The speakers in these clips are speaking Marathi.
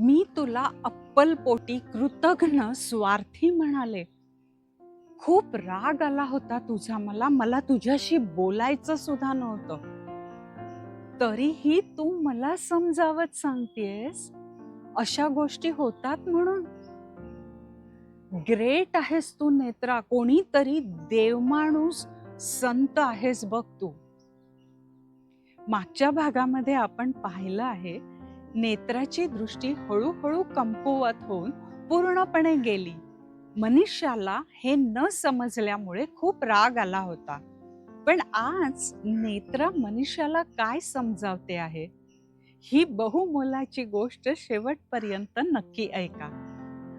मी तुला अप्पलपोटी कृतघ्न स्वार्थी म्हणाले. खूप राग आला होता तुझा मला मला तुझ्याशी बोलायचं सुद्धा नव्हतं. तरीही तू मला समजावत सांगतेस? अशा गोष्टी होतात म्हणून. ग्रेट आहेस तू नेत्रा कोणीतरी देवमाणूस संत आहेस बघ तू. मागच्या भागामध्ये आपण पाहिलं आहे नेत्राची दृष्टी हळूहळू कमकुवत होऊन पूर्णपणे गेली. मनुष्याला हे न समजल्यामुळे खूप राग आला होता. पण आज नेत्र मनुष्याला काय समजावते आहे? ही बहुमोलाची गोष्ट शेवटपर्यंत नक्की ऐका.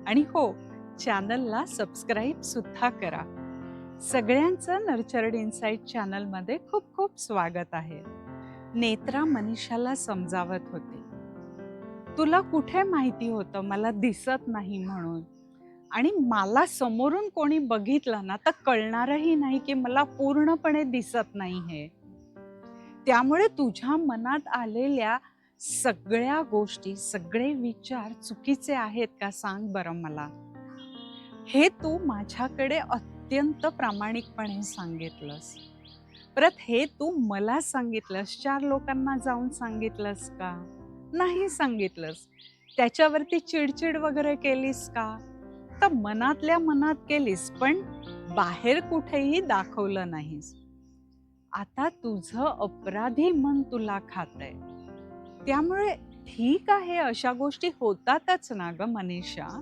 आणि हो चॅनलला सबस्क्राईब सुद्धा करा. सगळ्यांचं नर्चर्ड इन्साईट चॅनलमध्ये खूप खूप स्वागत आहे. नेत्रा मनीषाला समजावत होते. तुला कुठे माहिती होतं? मला दिसत नाही म्हणून. आणि मला समोरून कोणी बघितलं ना तर कळणारही नाही की मला पूर्णपणे दिसत नाही हे. त्यामुळे तुझ्या मनात आलेल्या सगळ्या गोष्टी सगळे विचार चुकीचे आहेत का सांग बरं मला. हे तू माझ्याकडे अत्यंत प्रामाणिकपणे सांगितलंस. परत हे तू मला सांगितलंस चार लोकांना जाऊन सांगितलंस का? नाही सांगितलंस. त्याच्यावरती चिडचिड वगैरे केलीस का? तर मनातल्या मनात केलीस पण बाहेर कुठेही दाखवलं नाहीस. आता तुझं अपराधी मन तुला खातंय. त्यामुळे ठीक आहे अशा गोष्टी होतातच ना ग मनीषा.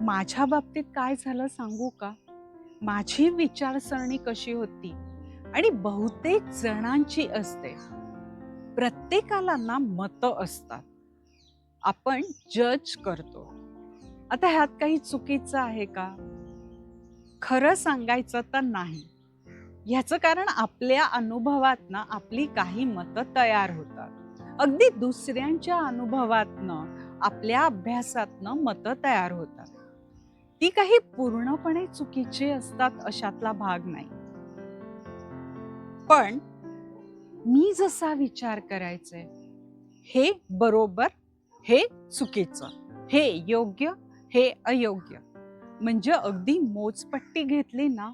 माझ्या बाबतीत काय झालं सांगू का? माझी विचारसरणी कशी होती? आणि बहुतेक जणांची असते. प्रत्येकाला ना मतं असतात. आपण जज करतो. आता ह्यात काही चुकीचं आहे का? खरं सांगायचं तर नाही. ह्याचं कारण आपल्या अनुभवातनं आपली काही मतं तयार होतात. अगदी दुसऱ्यांच्या अनुभवातनं आपल्या अभ्यासातनं मतं तयार होतात. ती काही पूर्णपणे चुकीची असतात अशातला भाग नाही. पण मी जसा विचार करायचे हे बरोबर हे चुकीचं हे योग्य हे अयोग्य. म्हणजे अगदी मोजपट्टी घेतली ना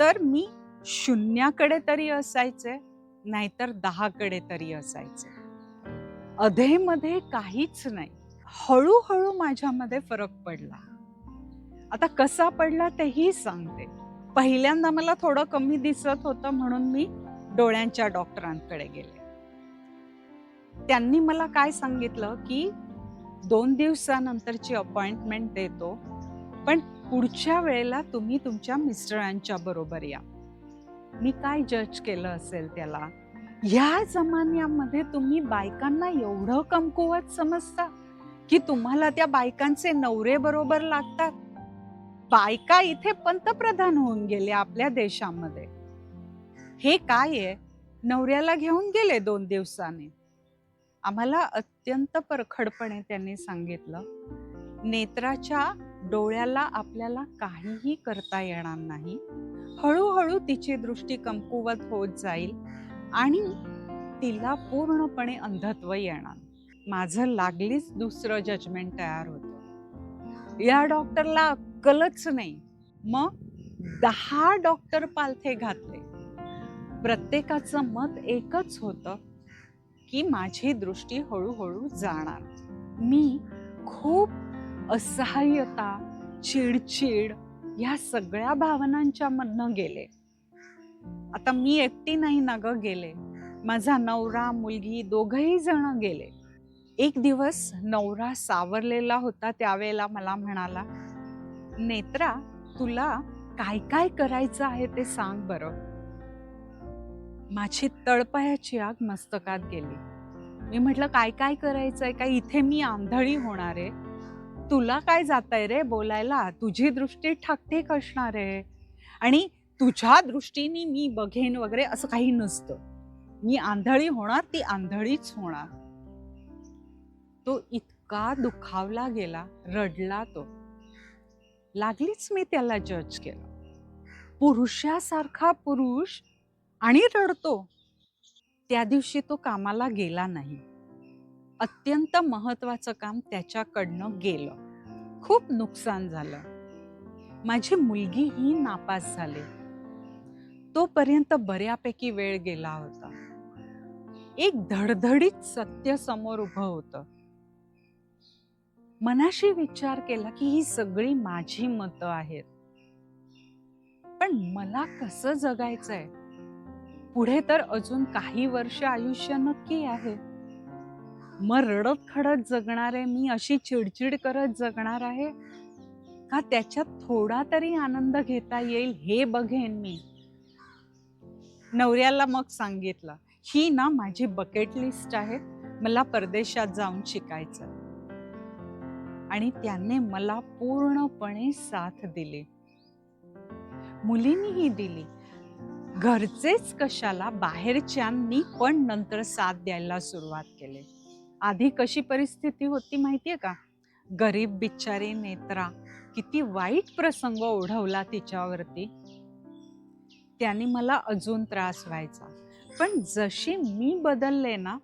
तर मी शून्याकडे तरी असायचे नाहीतर दहाकडे तरी असायचे. अधेमध्ये काहीच नाही. हळूहळू माझ्यामध्ये फरक पडला. आता कसा पडला तेही सांगते. पहिल्यांदा मला थोडं कमी दिसत होतं म्हणून मी डोळ्यांच्या डॉक्टरांकडे गेले. त्यांनी मला काय सांगितलं की दोन दिवसानंतरची अपॉइंटमेंट देतो पण पुढच्या वेळेला तुम्ही तुमच्या मिस्टरांच्या बरोबर या. मी काय जज केलं असेल त्याला? ह्या जमान्यामध्ये तुम्ही बायकांना एवढं कमकुवत समजता की तुम्हाला त्या बायकांचे नवरे बरोबर लागतात? बायका इथे पंतप्रधान होऊन गेले आपल्या देशामध्ये. हे काय आहे? नवऱ्याला घेऊन गेले दोन दिवसाने. आम्हाला अत्यंत परखडपणे त्यांनी सांगितलं नेत्राच्या डोळ्याला आपल्याला काहीही करता येणार नाही. हळूहळू तिची दृष्टी कमकुवत होत जाईल आणि तिला पूर्णपणे अंधत्व येणार. माझं लागलीच दुसरं जजमेंट तयार होतं. या डॉक्टरला अक्कलच नाही. मग दहा डॉक्टर पालथे घातले. प्रत्येकाचं मत एकच होतं की माझी दृष्टी हळूहळू जाणार. मी खूप असहाय्यता चिडचिड ह्या सगळ्या भावनांच्या मधनं गेले. आता मी एकटी नाही ना ग गेले. माझा नवरा मुलगी दोघही जण गेले. एक दिवस नवरा सावरलेला होता त्यावेळेला मला म्हणाला नेत्रा तुला काय काय करायचं आहे ते सांग बरं. माझी तळपायाची आग मस्तकात गेली. मी म्हटलं काय काय करायचंय? काय इथे मी आंधळी होणार आहे? तुला काय जातंय रे बोलायला? तुझी दृष्टी ठाकठीक असणार आहे. आणि तुझ्या दृष्टीने मी बघेन वगैरे असं काही नसतं. मी आंधळी होणार ती आंधळीच होणार. तो इतका दुखावला गेला रडला तो. लागलीच मी त्याला जज केलं. पुरुषासारखा पुरुष आणि रडतो. त्या दिवशी तो कामाला गेला नाही. अत्यंत महत्वाचं काम त्याच्याकडनं गेलं. खूप नुकसान झालं. माझी मुलगी ही नापास झाली. तोपर्यंत बऱ्यापैकी वेळ गेला होता. एक धडधडीत सत्य समोर उभं होतं. मनाशी विचार केला की ही सगळी माझी मतं आहेत. पण मला कसं जगायचंय? पुढे तर अजून काही वर्ष आयुष्य नक्की आहे. मग रडत खडत जगणार आहे मी अशी चिडचिड करत जगणार आहे? का त्याच्यात थोडा तरी आनंद घेता येईल हे बघेन मी. नवऱ्याला मग सांगितलं ही ना माझी बकेट लिस्ट आहे मला परदेशात जाऊन शिकायचं आणि त्याने मला पूर्णपणे साथ दिली. मुलींनीही दिली. घरचेच कशाला बाहेरच्यांनी पण नंतर साथ द्यायला सुरुवात केली. आधी कशी परिस्थिती होती माहितीये का? गरीब बिचारी नेत्रा किती वाईट प्रसंग ओढवला तिच्यावरती. त्याने मला अजून त्रास व्हायचा. पण जशी मी बदलले ना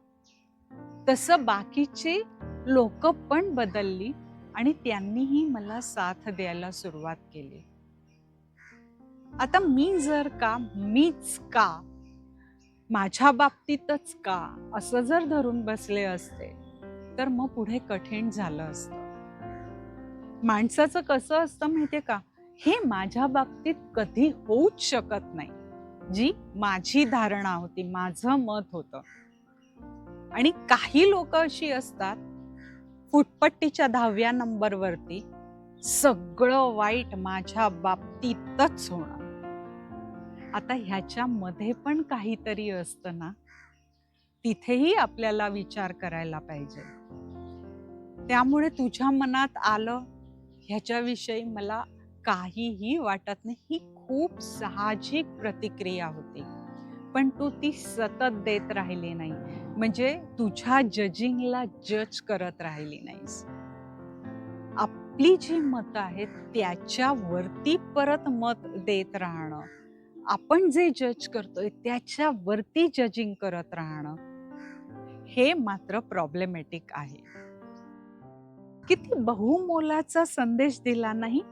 तसं बाकीचे लोक पण बदलली आणि त्यांनीही मला साथ द्यायला सुरुवात केली. आता मी जर का मीच का माझ्या बाबतीतच का असं जर धरून बसले असते तर मग पुढे कठीण झालं असतं. माणसाचं कसं असतं माहितीये का? हे माझ्या बाबतीत कधी होऊच शकत नाही. जी माझी धारणा होती माझं मत होतं. आणि काही लोक अशी असतात फुटपट्टीच्या दहाव्या नंबरवरती सगळं वाईट माझ्या बाबतीतच होणार. आता ह्याच्यामध्ये पण काहीतरी असतं ना तिथेही आपल्याला विचार करायला पाहिजे. त्यामुळे तुझ्या मनात आलं ह्याच्याविषयी मला काहीही वाटत नाही. ही खूप साहजिक प्रतिक्रिया होती. पण तू ती सतत देत राहिली नाही. म्हणजे तुझ्या जजिंगला जज करत राहिली नाहीस. आपली जी मतं आहेत त्याच्यावरती परत मत देत राहणं. आपण जे जज करतोय त्याच्यावरती जजिंग करत राहणं हे मात्र प्रॉब्लेमॅटिक आहे. किती बहुमोलाचा संदेश दिला नाही?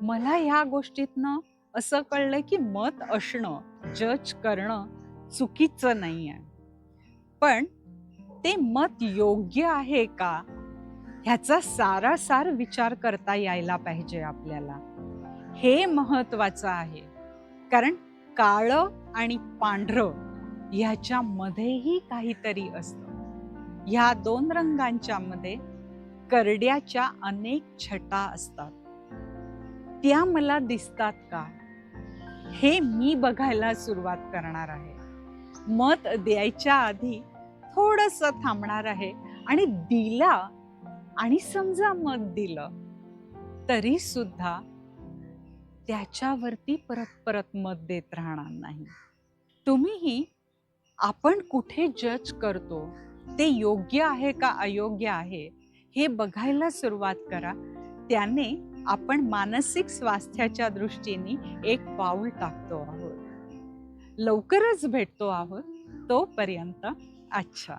मला ह्या गोष्टीतनं असं कळलंय की मत असणं जज करणं चुकीचं नाही आहे पण ते मत योग्य आहे का? ह्याचा सारासार विचार करता यायला पाहिजे आपल्याला. हे महत्वाचं आहे. कारण काळं आणि पांढरं ह्याच्यामध्येही काहीतरी असतं. ह्या दोन रंगांच्या मध्ये करड्याच्या अनेक छटा असतात. त्या मला दिसतात का? हे मी बघायला सुरुवात करणार आहे. मत द्यायच्या आधी थोडस थांबणार आहे आणि दिला आणि समजा मत दिलं तरी सुद्धा त्याच्यावरती परत परत मत देत राहणार नाही. तुम्हीही आपण कुठे जज करतो ते योग्य आहे का अयोग्य आहे हे बघायला सुरुवात करा. त्याने आपण मानसिक स्वास्थ्याच्या दृष्टीने एक पाऊल टाकतो आहोत. लवकरच भेटतो आहोत तोपर्यंत अच्छा.